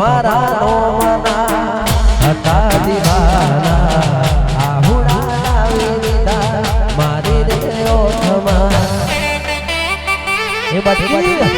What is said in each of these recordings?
મારા નો મના હતા દીવાના આહુડા મારી રે ઓઠમાં. એ બાજુ.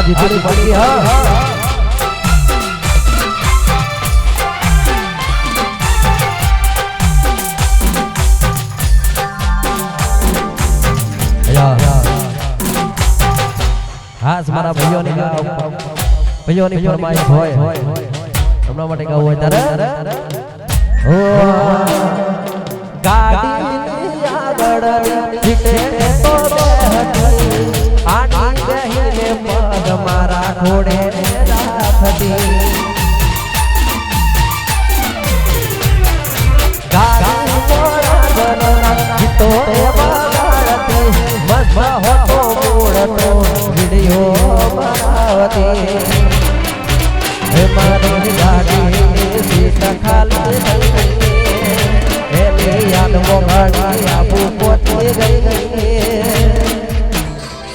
હા. જીતેલી ફરકી હા ખાસ મારા ભાઈઓની ભાઈઓની ફરમાઈશ હોય. હમણાં માટે ગાવું હોય તારે? ગાડી આગળ તમારા મારા ઘોડે રાખજે મારી ગાડી સીટ ખાલી ગઈ. યાદ મોઘાડી આપું ગઈ ગઈ.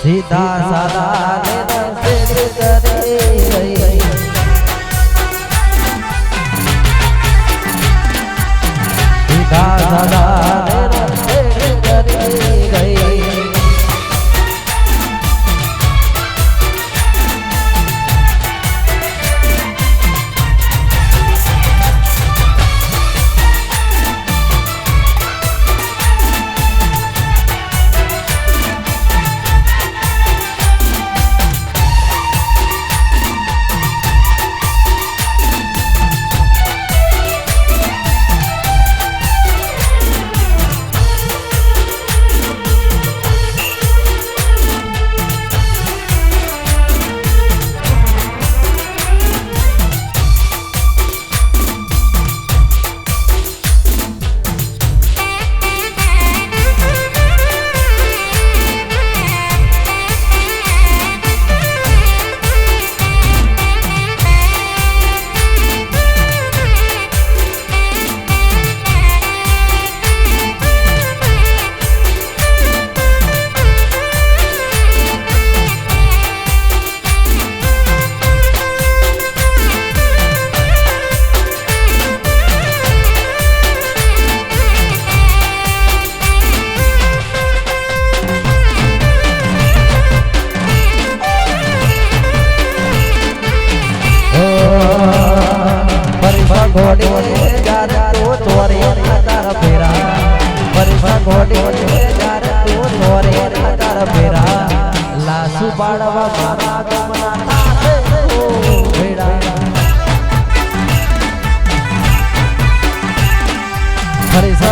સીધા સાદા સીધા સાદા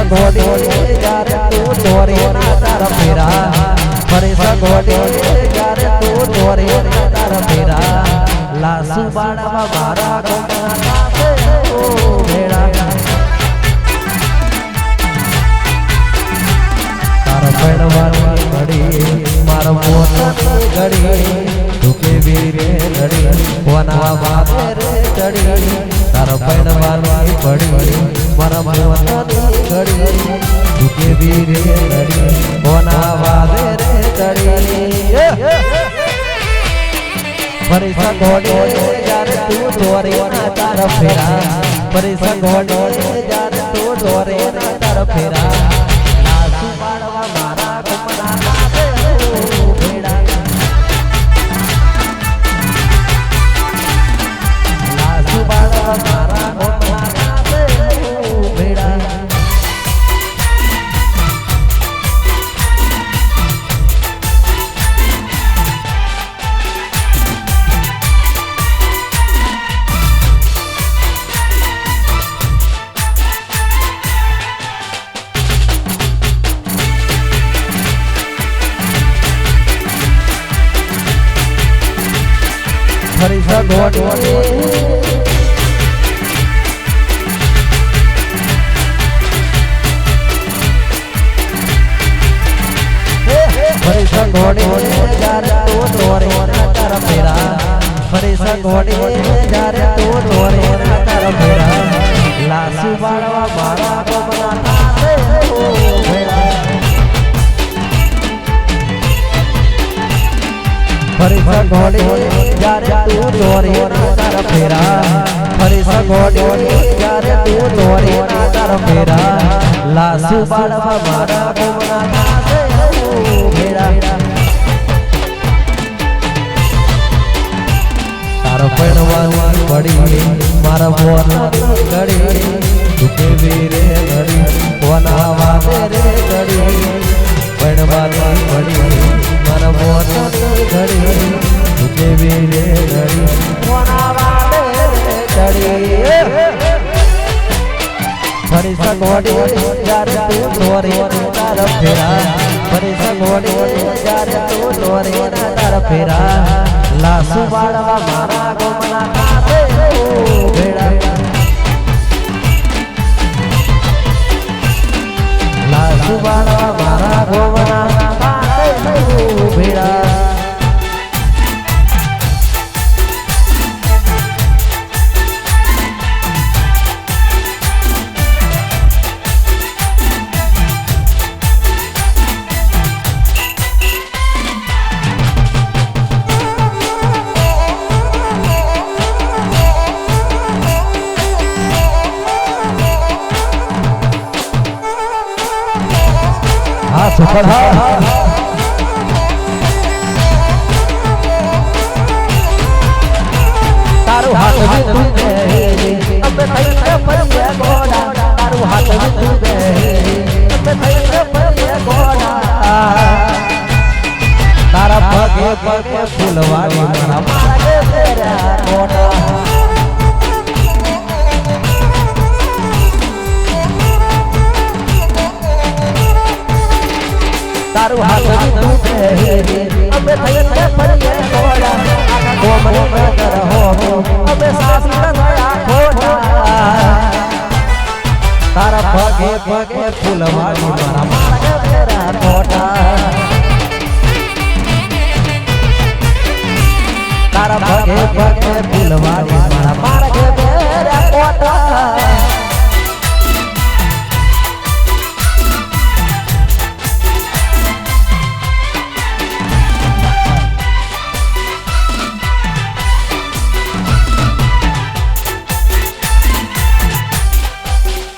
સગોડી જ્યારે તું દોરી ના તારા ફેરા ફરી સગોડી જ્યારે તું દોરી ના તારા ઘડી તું કેવી રે ઘડી કોના બાપે રે ઘડી તારા પડવાની ઘડી મારા મોતની ઘડી. તું કેવી રે ઘડી કોના રે ઘડી ફરી સગોડી જ્યારે તું દોરે ના તારા ફેરા. ફરી સગોડી જ્યારે તું દોરે ના તારા ફેરા. ફરી સગોડી ફરી સગોડી જ્યારે તું દોરે ના તારા ફેરા ફરી સગોડી જ્યારે તું દોરે ના તારા ફેરા લાસુ બાળવા મારા ગમના તારે ઓ ભેડા ફરી સગોડી જ્યારે તું દોરી તારા ફેરા. ફરી સગોડી જ્યારે તું દોરી તારા ફેરા. લાસુ બાળવા મારા ગમના તારે ઓ તારો પડવાની પડી, મારા મોર ઘડી તું કેવી રે ઘડી રે ઘડી પડવાની પડી, મારા મોર ઘડી તું કેવી રે ઘડી કોના વાવે રે ફરી સગોડી ફેરા લાસુ વાળવા મારા હા તારું હાથ વિંધુ દે અમે થઈને ફરીએ ગોડા કોમલ નગર હો અમે સાસી ગયા ખોટા તારા પગે પગે ફૂલવાડી મારા માગે તેરા ગોડા તારા પગે પગે ફૂલવાડી મારા માર્ગે બેરા કોટા